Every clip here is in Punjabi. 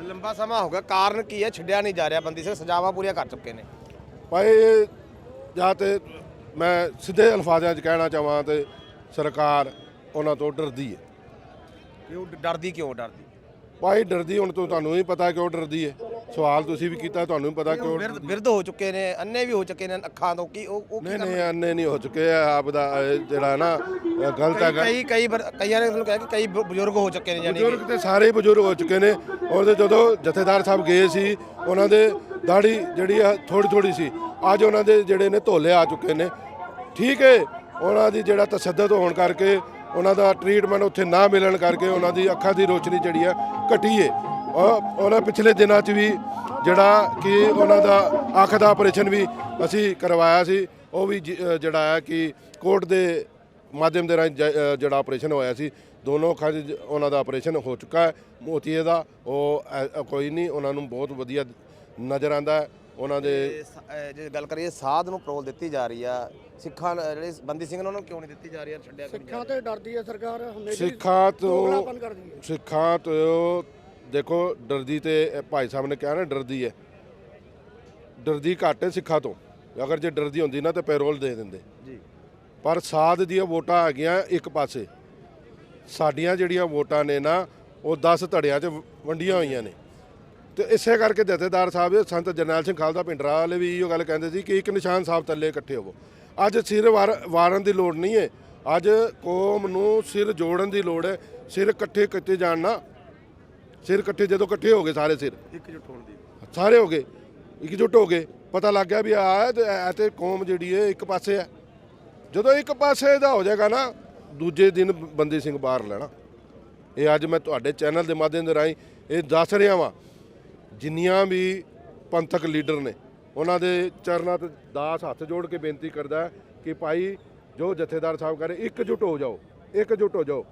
ਲੰਬਾ ਸਮਾਂ ਹੋ ਗਿਆ ਕਾਰਨ ਕੀ ਹੈ? ਛੱਡਿਆ ਨਹੀਂ ਜਾ ਰਿਹਾ ਬੰਦੀ ਸਿੰਘ ਸਜ਼ਾਵਾਂ ਪੂਰੀਆਂ ਕਰ ਚੁੱਕੇ ਨੇ। ਭਾਈ ਜਾਂ ਤੇ ਮੈਂ ਸਿੱਧੇ ਅਲਫਾਜ਼ਾਂ 'ਚ ਕਹਿਣਾ ਚਾਹਾਂ ਤੇ ਸਰਕਾਰ ਉਹਨਾਂ ਤੋਂ ਡਰਦੀ ਹੈ। ਕਿਉਂ ਡਰਦੀ ਕਿਉਂ ਡਰਦੀ? ਭਾਈ ਡਰਦੀ ਹੁਣ ਤੋਂ ਤੁਹਾਨੂੰ ਵੀ ਪਤਾ ਕਿਉਂ ਡਰਦੀ ਹੈ। ਸਵਾਲ ਤੁਸੀਂ ਵੀ ਕੀਤਾ ਤੁਹਾਨੂੰ ਵੀ ਪਤਾ ਕਿਉਂ? ਬਿਰਧ ਬਿਰਧ ਹੋ ਚੁੱਕੇ ਨੇ ਅੰਨੇ ਵੀ ਹੋ ਚੁੱਕੇ ਨੇ ਅੱਖਾਂ ਤੋਂ ਕੀ ਉਹ ਉਹ ਕੀ ਨਹੀਂ ਨਹੀਂ ਅੰਨੇ ਨਹੀਂ ਹੋ ਚੁੱਕੇ ਆ ਆਪ ਦਾ ਇਹ ਜਿਹੜਾ ਨਾ ਗਲਤ ਹੈਗਾ। ਕਈ ਕਈ ਬਰ- ਕਈਆਂ ਨੇ ਤੁਹਾਨੂੰ ਕਿਹਾ ਕਿ ਕਈ ਬ- ਬਜ਼ੁਰਗ ਹੋ ਚੁੱਕੇ ਨੇ ਯਾਨੀ ਬਜ਼ੁਰਗ ਤੇ ਸਾਰੇ ਬਜ਼ੁਰਗ ਹੋ ਚੁੱਕੇ ਨੇ। ਉਹਦੇ ਜਦੋਂ ਜਥੇਦਾਰ ਸਾਹਿਬ ਗਏ ਸੀ ਉਹਨਾਂ ਦੇ ਦਾੜੀ ਜਿਹੜੀ ਆ ਥੋੜੀ ਥੋੜੀ ਸੀ ਅੱਜ ਉਹਨਾਂ ਦੇ ਜਿਹੜੇ ਨੇ ਧੋਲੇ ਆ ਚੁੱਕੇ ਨੇ। ਠੀਕ ਹੈ ਉਹਨਾਂ ਦੀ ਜਿਹੜਾ ਤਸੱਦਦ ਹੋਣ ਕਰਕੇ ਉਹਨਾਂ ਦਾ ਟ੍ਰੀਟਮੈਂਟ ਉੱਥੇ ਨਾ ਮਿਲਣ ਕਰਕੇ ਉਹਨਾਂ ਦੀ ਅੱਖਾਂ ਦੀ ਰੋਸ਼ਨੀ ਜਿਹੜੀ ਆ ਘਟੀ ਹੈ ਔਰ ਉਹਨਾਂ ਪਿਛਲੇ ਦਿਨਾਂ 'ਚ ਵੀ ਜਿਹੜਾ ਕਿ ਉਹਨਾਂ ਦਾ ਅੱਖ ਦਾ ਆਪਰੇਸ਼ਨ ਵੀ ਅਸੀਂ ਕਰਵਾਇਆ ਸੀ ਉਹ ਵੀ ਜਿਹੜਾ ਹੈ ਕਿ ਕੋਰਟ ਦੇ ਮਾਧਿਅਮ ਦੇ ਰਾਹੀਂ ਜਿਹੜਾ ਆਪਰੇਸ਼ਨ ਹੋਇਆ ਸੀ ਦੋਨੋਂ ਅੱਖਾਂ 'ਚ ਉਹਨਾਂ ਦਾ ਆਪਰੇਸ਼ਨ ਹੋ ਚੁੱਕਾ ਹੈ ਮੋਤੀਏ ਦਾ ਉਹ ਕੋਈ ਨਹੀਂ ਉਹਨਾਂ ਨੂੰ ਬਹੁਤ ਵਧੀਆ ਨਜ਼ਰ ਆਂਦਾ ਉਹਨਾਂ ਦੇ ਜੇ ਗੱਲ ਕਰੀਏ ਸਾਧ ਨੂੰ ਪ੍ਰੋਲ ਦਿੱਤੀ ਜਾ ਰਹੀ ਆ ਸਿੱਖਾਂ ਜਿਹੜੇ ਬੰਦੀ ਸਿੰਘ ਨੇ ਉਹਨਾਂ ਨੂੰ ਕਿਉਂ ਨਹੀਂ ਦਿੱਤੀ ਜਾ ਰਹੀ ਆ ਛੱਡਿਆ ਸਿੱਖਾਂ ਤੇ ਡਰਦੀ ਹੈ ਸਰਕਾਰ ਹਮੇਸ਼ਾ ਸਿੱਖਾਂ ਤੋਂ ਸਿੱਖਾਂ ਤੋਂ ਦੇਖੋ ਡਰਦੀ ਤੇ ਭਾਈ ਸਾਹਿਬ ਨੇ ਕਿਹਾ ਨਾ ਡਰਦੀ ਹੈ ਡਰਦੀ ਘੱਟ ਹੈ ਸਿੱਖਾਂ ਤੋਂ। ਅਗਰ ਜੇ ਡਰਦੀ ਹੁੰਦੀ ਨਾ ਤੇ ਪੈਰੋਲ ਦੇ ਦਿੰਦੇ। ਜੀ। ਪਰ ਸਾਧ ਦੀਆਂ ਵੋਟਾਂ ਹੈਗੀਆਂ ਇੱਕ ਪਾਸੇ। ਸਾਡੀਆਂ ਜਿਹੜੀਆਂ ਵੋਟਾਂ ਨੇ ਨਾ ਉਹ 10 ਧੜਿਆਂ 'ਚ ਵੰਡੀਆਂ ਹੋਈਆਂ ਨੇ। ਤੇ ਇਸੇ ਕਰਕੇ ਜਥੇਦਾਰ ਸਾਹਿਬ ਸੰਤ ਜਰਨੈਲ ਸਿੰਘ ਖਾਲਸਾ ਪਿੰਡਰਾ ਵਾਲੇ ਵੀ ਇਹੋ ਗੱਲ ਕਹਿੰਦੇ ਸੀ ਕਿ ਇੱਕ ਨਿਸ਼ਾਨ ਸਾਹਿਬ ਥੱਲੇ ਇਕੱਠੇ ਹੋਵੋ। ਅੱਜ ਸਿਰ ਵਾਰ- ਵਾਰਨ ਦੀ ਲੋੜ ਨਹੀਂ ਹੈ ਅੱਜ ਕੌਮ ਨੂੰ ਸਿਰ ਜੋੜਨ ਦੀ ਲੋੜ ਹੈ ਸਿਰ ਇਕੱਠੇ ਕੀਤੇ ਜਾਣ ਨਾ ਸਿਰ ਇਕੱਠੇ ਜਦੋਂ ਇਕੱਠੇ ਹੋ ਗਏ ਸਾਰੇ ਸਿਰ। ਇਕਜੁੱਟ ਹੋਣ ਦੀ। ਸਾਰੇ ਹੋ ਗਏ ਇਕਜੁੱਟ ਹੋ ਗਏ। ਪਤਾ ਲੱਗ ਗਿਆ ਵੀ ਆ ਤੇ ਕੌਮ ਜਿਹੜੀ ਹੈ ਇੱਕ ਪਾਸੇ ਹੈ। ਜਦੋਂ ਇੱਕ ਪਾਸੇ ਦਾ ਹੋ ਜਾਏਗਾ ਨਾ ਦੂਜੇ ਦਿਨ ਬੰਦੀ ਸਿੰਘ ਬਾਹਰ ਲੈਣਾ। ਇਹ ਅੱਜ ਮੈਂ ਤੁਹਾਡੇ ਚੈਨਲ ਦੇ ਮਾਧਿਅਮ ਦੇ ਰਾਹੀਂ ਇਹ ਦੱਸ ਰਿਹਾ ਵਾਂ ਜਿੰਨੀਆਂ ਵੀ ਪੰਥਕ ਲੀਡਰ ਨੇ ਉਹਨਾਂ ਦੇ ਚਰਨਾਂ ਤੇ ਦਾਸ ਹੱਥ ਜੋੜ ਕੇ ਬੇਨਤੀ ਕਰਦਾ ਕਿ ਭਾਈ ਜੋ ਜਥੇਦਾਰ ਸਾਹਿਬ ਕਰੇ ਇਕਜੁੱਟ ਹੋ ਜਾਓ ਇਕਜੁੱਟ ਹੋ ਜਾਓ।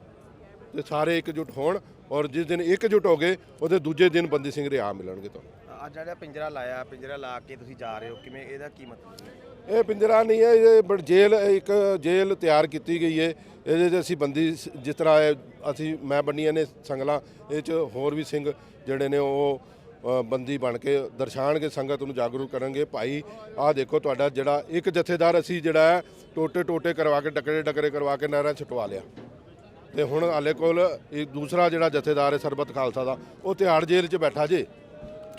ਤੇ ਸਾਰੇ ਇਕਜੁੱਟ ਹੋਣ ਔਰ ਜਿਸ ਦਿਨ ਇਕਜੁੱਟ ਹੋ ਗਏ ਉਹਦੇ ਦੂਜੇ ਦਿਨ ਬੰਦੀ ਸਿੰਘ ਰਿਹਾ ਮਿਲਣਗੇ ਤੁਹਾਨੂੰ। ਅੱਜ ਜਿਹੜਾ ਪਿੰਜਰਾ ਲਾਇਆ ਪਿੰਜਰਾ ਲਾ ਕੇ ਤੁਸੀਂ ਜਾ ਰਹੇ ਹੋ ਕਿਵੇਂ ਇਹਦਾ ਕੀ ਮਤਲਬ ਹੈ? ਇਹ ਪਿੰਜਰਾ ਨਹੀਂ ਹੈ ਇਹ ਬੜ ਜੇਲ੍ਹ ਇੱਕ ਜੇਲ੍ਹ ਤਿਆਰ ਕੀਤੀ ਗਈ ਹੈ। ਇਹਦੇ 'ਚ ਅਸੀਂ ਬੰਦੀ ਜਿਸ ਤਰ੍ਹਾਂ ਅਸੀਂ ਮੈਂ ਬੰਨੀਆਂ ਨੇ ਸੰਗਲਾਂ ਇਹ 'ਚ ਹੋਰ ਵੀ ਸਿੰਘ ਜਿਹੜੇ ਨੇ ਉਹ ਬੰਦੀ ਬਣ ਕੇ ਦਰਸਾਣਗੇ ਸੰਗਤ ਨੂੰ ਜਾਗਰੂਕ ਕਰਨਗੇ। ਭਾਈ ਆਹ ਦੇਖੋ ਤੁਹਾਡਾ ਜਿਹੜਾ ਇੱਕ ਜਥੇਦਾਰ ਅਸੀਂ ਜਿਹੜਾ ਟੋਟੇ ਟੋਟੇ ਕਰਵਾ ਕੇ ਡਕਰੇ ਡਕਰੇ ਕਰਵਾ ਕੇ ਨਹਿਰਾਂ ਛੁਟਵਾ ਲਿਆ। ਤੇ ਹੁਣ ਹਾਲੇ ਕੋਲ ਇਹ ਦੂਸਰਾ ਜਿਹੜਾ ਜਥੇਦਾਰ ਹੈ ਸਰਬਤ ਖਾਲਸਾ ਦਾ ਉਹ ਤਿਹਾੜ ਜੇਲ੍ਹ 'ਚ ਬੈਠਾ ਜੇ।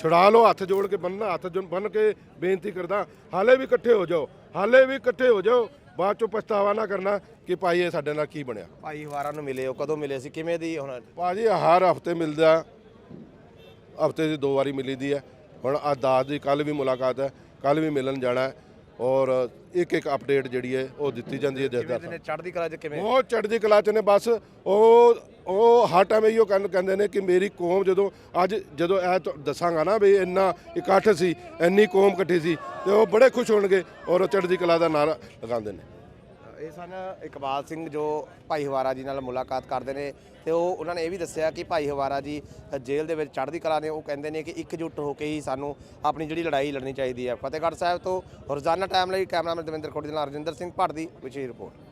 ਛੁਡਾ ਲਓ ਹੱਥ ਜੋੜ ਕੇ ਬੰਨਣਾ ਹੱਥ ਜੋੜ ਬੰਨ ਕੇ ਬੇਨਤੀ ਕਰਦਾ ਹਾਲੇ ਵੀ ਇਕੱਠੇ ਹੋ ਜਾਓ ਹਾਲੇ ਵੀ ਇਕੱਠੇ ਹੋ ਜਾਓ ਬਾਅਦ ਚੋਂ ਪਛਤਾਵਾ ਨਾ ਕਰਨਾ ਕਿ ਭਾਈ ਇਹ ਸਾਡੇ ਨਾਲ ਕੀ ਬਣਿਆ। ਭਾਈ ਹਵਾਰਾ ਨੂੰ ਮਿਲੇ ਹੋ ਕਦੋਂ ਮਿਲੇ ਸੀ ਕਿਵੇਂ ਦੀ ਹੁਣ? ਭਾਜੀ ਹਰ ਹਫ਼ਤੇ ਮਿਲਦਾ ਹਫ਼ਤੇ ਦੀ ਦੋ ਵਾਰੀ ਮਿਲੀ ਦੀ ਹੈ। ਹੁਣ ਆ ਦਾਸ ਦੀ ਕੱਲ ਵੀ ਮੁਲਾਕਾਤ ਹੈ ਕੱਲ ਵੀ ਮਿਲਣ ਜਾਣਾ ਹੈ। ਔਰ ਇੱਕ ਇੱਕ ਅਪਡੇਟ ਜਿਹੜੀ ਹੈ ਉਹ ਦਿੱਤੀ ਜਾਂਦੀ ਹੈ ਨੇ? ਚੜ੍ਹਦੀ ਕਲਾ 'ਚ ਕਿਵੇਂ? ਉਹ ਚੜ੍ਹਦੀ ਕਲਾ ਚ ਨੇ ਬਸ ਉਹ ਉਹ ਹਰ ਟਾਈਮ ਇਹੋ ਕਹਿੰ- ਕਹਿੰਦੇ ਨੇ ਕਿ ਮੇਰੀ ਕੌਮ ਜਦੋਂ ਅੱਜ ਜਦੋਂ ਇਹ ਦੱਸਾਂਗਾ ਨਾ ਵੀ ਇੰਨਾ ਇਕੱਠ ਸੀ ਇੰਨੀ ਕੌਮ ਇਕੱਠੀ ਸੀ ਤੇ ਉਹ ਬੜੇ ਖੁਸ਼ ਹੋਣਗੇ ਔਰ ਉਹ ਚੜ੍ਹਦੀ ਕਲਾ ਦਾ ਨਾਰਾ ਲਗਾਉਂਦੇ ਨੇ। ਇਹ ਸਨ ਇਕਬਾਲ ਸਿੰਘ ਜੋ ਭਾਈ ਹਵਾਰਾ ਜੀ ਨਾਲ ਮੁਲਾਕਾਤ ਕਰਦੇ ਨੇ ਤੇ ਉਹ ਉਹਨਾਂ ਨੇ ਇਹ ਵੀ ਦੱਸਿਆ ਕਿ ਭਾਈ ਹਵਾਰਾ ਜੀ ਜੇਲ੍ਹ ਦੇ ਵਿੱਚ ਚੜ੍ਹਦੀ ਕਲਾ ਨੇ, ਉਹ ਕਹਿੰਦੇ ਨੇ ਕਿ ਇਕਜੁੱਟ ਹੋ ਕੇ ਹੀ ਸਾਨੂੰ ਆਪਣੀ ਜਿਹੜੀ ਲੜਾਈ ਲੜਨੀ ਚਾਹੀਦੀ ਹੈ। ਫਤਿਹਗੜ੍ਹ ਸਾਹਿਬ ਤੋਂ ਰੋਜ਼ਾਨਾ ਟਾਈਮ ਲਈ ਕੈਮਰਾਮੈਨ ਦਵਿੰਦਰ ਖੋੜੀ ਦੇ ਨਾਲ ਰਜਿੰਦਰ ਸਿੰਘ ਭੱਟ ਦੀ ਵਿਸ਼ੇਸ਼ ਰਿਪੋਰਟ।